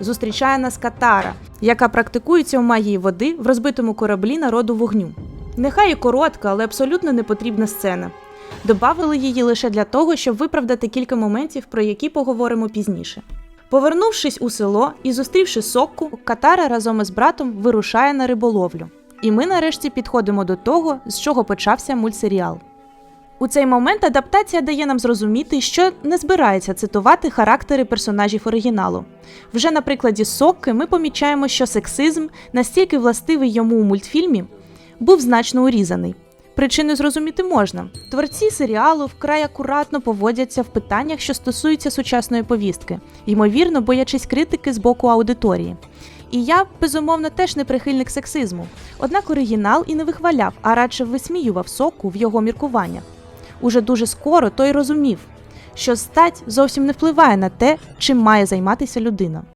зустрічає нас Катара, яка практикується у магії води в розбитому кораблі народу вогню. Нехай і коротка, але абсолютно непотрібна сцена. Добавили її лише для того, щоб виправдати кілька моментів, про які поговоримо пізніше. Повернувшись у село і зустрівши сокку, Катара разом із братом вирушає на риболовлю. І ми нарешті підходимо до того, з чого почався мультсеріал. У цей момент адаптація дає нам зрозуміти, що не збирається цитувати характери персонажів оригіналу. Вже на прикладі Сокки ми помічаємо, що сексизм, настільки властивий йому у мультфільмі, був значно урізаний. Причини зрозуміти можна. Творці серіалу вкрай акуратно поводяться в питаннях, що стосуються сучасної повістки, ймовірно, боячись критики з боку аудиторії. І я, безумовно, теж не прихильник сексизму. Однак оригінал і не вихваляв, а радше висміював соку в його міркуваннях. Уже дуже скоро той розумів, що стать зовсім не впливає на те, чим має займатися людина.